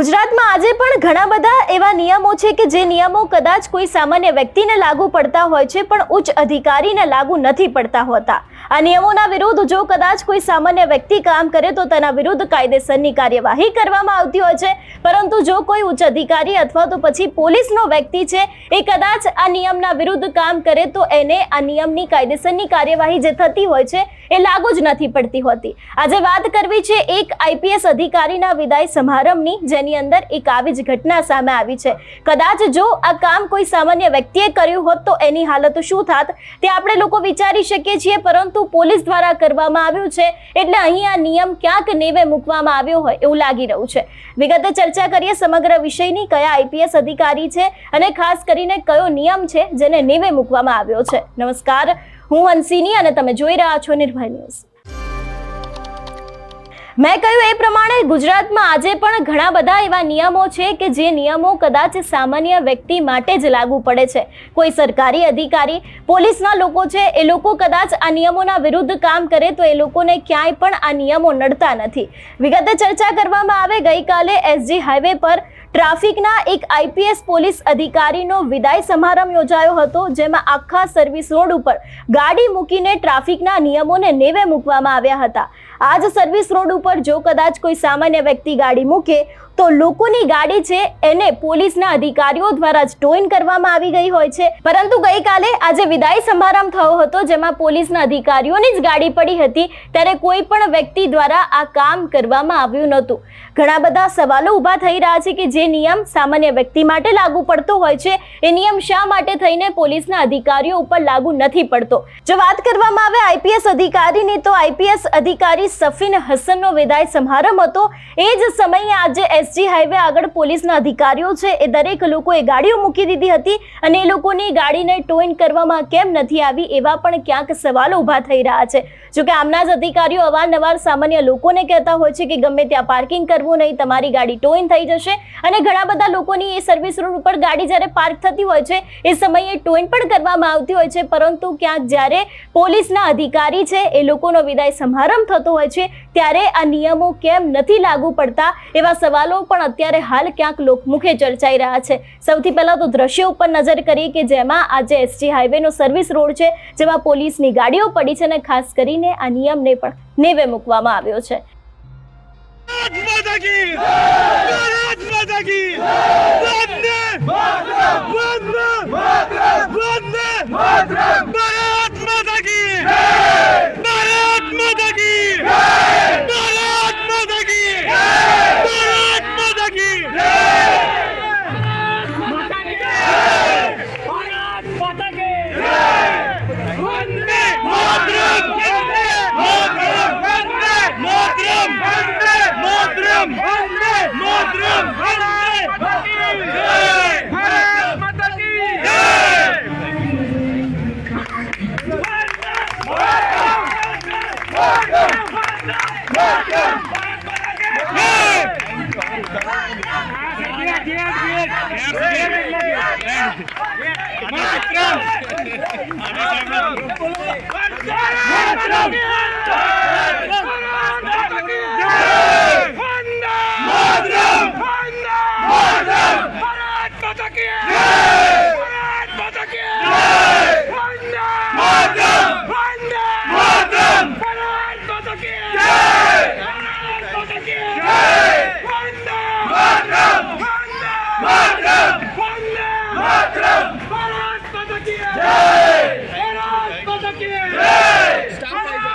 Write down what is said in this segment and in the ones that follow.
ગુજરાતમાં આજે પણ ઘણા બધા એવા નિયમો છે કે જે નિયમો કદાચ કોઈ સામાન્ય વ્યક્તિને લાગુ પડતા હોય છે, પણ ઉચ્ચ અધિકારીને લાગુ નથી પડતા હોતા. આ નિયમોના વિરુદ્ધ જો કદાચ કોઈ સામાન્ય વ્યક્તિ કામ કરે, તો તેના વિરુદ્ધ કાયદેસરની કાર્યવાહી કરવામાં આવતી હોય છે. પરંતુ જો કોઈ ઉચ્ચ અધિકારી અથવા તો પછી પોલીસનો વ્યક્તિ છે, એ કદાચ આ નિયમના વિરુદ્ધ કામ કરે, તો એને આ નિયમની કાયદેસરની કાર્યવાહી જે થતી હોય છે, એ લાગુ જ નથી પડતી હોતી. આજે વાત કરવી છે એક આઈપીએસ અધિકારીના વિદાય સમારંભની, જેની અંદર એક આવી જ ઘટના સામે આવી છે. કદાચ જો આ કામ કોઈ સામાન્ય વ્યક્તિએ કર્યું હોત તો એની હાલત શું થાત? તે આપણે લોકો વિચારી શકીએ છીએ, પરંતુ પોલીસ દ્વારા કરવામાં આવ્યું છે એટલે અહીં આ નિયમ ક્યાંક નેવે મૂકવામાં આવ્યો હોય એવું લાગી રહ્યું છે. વિગતે ચર્ચા કરીએ, સમગ્ર વિષયની કયા આઈપીએસ અધિકારી છે અને ખાસ કરીને કયો નિયમ છે જેને નેવે મૂકવામાં આવ્યો છે. નમસ્કાર, હું હંસિની અને તમે જોઈ રહ્યા છો નિર્ભય ન્યૂઝ. મેં કહ્યું એ પ્રમાણે ગુજરાતમાં આજે પણ ઘણા બધા એવા નિયમો છે કે જે નિયમો કદાચ સામાન્ય વ્યક્તિ માટે જ લાગુ પડે છે. કોઈ સરકારી અધિકારી, પોલીસના લોકો છે, એ લોકો કદાચ આ નિયમોના વિરુદ્ધ કામ કરે તો એ લોકોને ક્યાંય પણ આ નિયમો નડતા નથી. વિગતે ચર્ચા કરવામાં આવે, ગઈકાલે એસજી હાઈવે પર ટ્રાફિકના એક આઈપીએસ પોલીસ અધિકારીનો વિદાય સમારંભ યોજાયો હતો, જેમાં આખા સર્વિસ રોડ ઉપર ગાડી મૂકીને ટ્રાફિકના નિયમોને નેવે મૂકવામાં આવ્યા હતા. આજ સર્વિસ રોડ ઉપર જો કદાચ કોઈ સામાન્ય વ્યક્તિ ગાડી મૂકે તો લોકોની ગાડી છે એને પોલીસના અધિકારીઓ દ્વારા જ ટોઈન કરવામાં આવી ગઈ હોય છે. પરંતુ ગઈકાલે આજે વિદાય સમારંભ થયો હતો જેમાં પોલીસના અધિકારીઓની જ ગાડી પડી હતી. ત્યારે કોઈ પણ વ્યક્તિ દ્વારા આ કામ કરવામાં આવ્યું નહોતું. ઘણા બધા સવાલો ઊભા થઈ રહ્યા છે કે જે નિયમ સામાન્ય વ્યક્તિ માટે લાગુ પડતો હોય છે. એ નિયમ શા માટે થઈને પોલીસના અધિકારીઓ ઉપર લાગુ નથી પડતો? જો વાત કરવામાં આવે આઈપીએસ અધિકારીની, તો આઈપીએસ અધિકારી સફીન હસનનો વિદાય સમારંભ હતો. એ જ સમયે આજે એસજી હાઈવે આગળ પોલીસના અધિકારીઓ છે, એ દરેક લોકોએ ગાડીઓ મૂકી દીધી હતી અને એ લોકોની ગાડીને ટોઈન કરવામાં કેમ નથી આવી એવા પણ ક્યાંક સવાલો ઊભા થઈ રહ્યા છે. જોકે આમના જ અધિકારીઓ અવારનવાર સામાન્ય લોકોને કહેતા હોય છે કે ગમે ત્યાં પાર્કિંગ કરવું નહીં, તમારી ગાડી ટોઈન થઈ જશે અને ઘણા બધા લોકોની એ સર્વિસ રોડ ઉપર ગાડી જ્યારે પાર્ક થતી હોય છે, એ સમયે ટોઈન પણ કરવામાં આવતી હોય છે, પરંતુ ક્યાંક જ્યારે પોલીસના અધિકારી છે, એ લોકોનો વિદાય સમારંભ થતો હોય છે ત્યારે આ નિયમો કેમ નથી લાગુ પડતા એવા સવાલો પણ અત્યારે હાલ ક્યાંક લોકમુખે ચર્ચાઈ રહ્યા છે સૌથી પહેલાં તો દ્રશ્ય ઉપર નજર કરીએ કે જેમાં આજે એસટી હાઈવેનો સર્વિસ રોડ છે જેમાં પોલીસની ગાડીઓ પડી છે અને ખાસ કરીને આ નિયમને પણ નેવે મૂકવામાં આવ્યો છે વંદે மாத்திரம் மாத்திரம் மாத்திரம் மாத்திரம் மாத்திரம்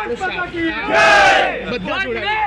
બધા જોડાય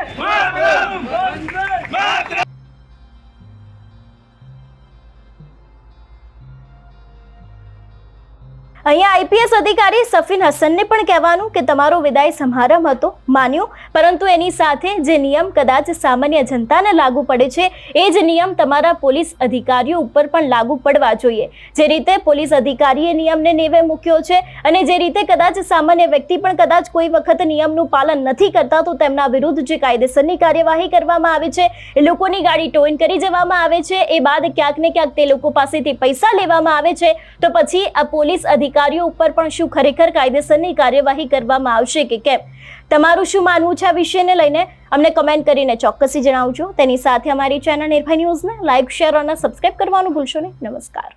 અહીંયા આઈપીએસ અધિકારી સફીન હસનને પણ કહેવાનું કે તમારો વિદાય સમારંભ હતો, માન્યું. પરંતુ એની સાથે જે નિયમ કદાચ સામાન્ય જનતાને લાગુ પડે છે, એ જ નિયમ તમારા પોલીસ અધિકારીઓ ઉપર પણ લાગુ પડવા જોઈએ. જે રીતે પોલીસ અધિકારીએ નિયમને નેવે મૂક્યો છે અને જે રીતે કદાચ સામાન્ય વ્યક્તિ પણ કદાચ કોઈ વખત નિયમનું પાલન નથી કરતા, તો તેમના વિરુદ્ધ જે કાયદેસરની કાર્યવાહી કરવામાં આવે છે, એ લોકોની ગાડી ટોઈન કરી જવામાં આવે છે, એ બાદ ક્યાંક ને ક્યાંક તે લોકો પાસેથી પૈસા લેવામાં આવે છે, તો પછી આ પોલીસ અધિકારી અધિકારીઓ ઉપર પણ શું ખરેખર કાયદેસરની કાર્યવાહી કરવામાં આવશે કે કેમ? તમારું શું માનવું છે આ વિષયને લઈને? અમને કમેન્ટ કરીને ચોક્કસી જણાવજો. તેની સાથે અમારી ચેનલ નિર્ભય ન્યૂઝને લાઇક શેર અને સબસ્ક્રાઇબ કરવાનું ભૂલશો નહીં. નમસ્કાર.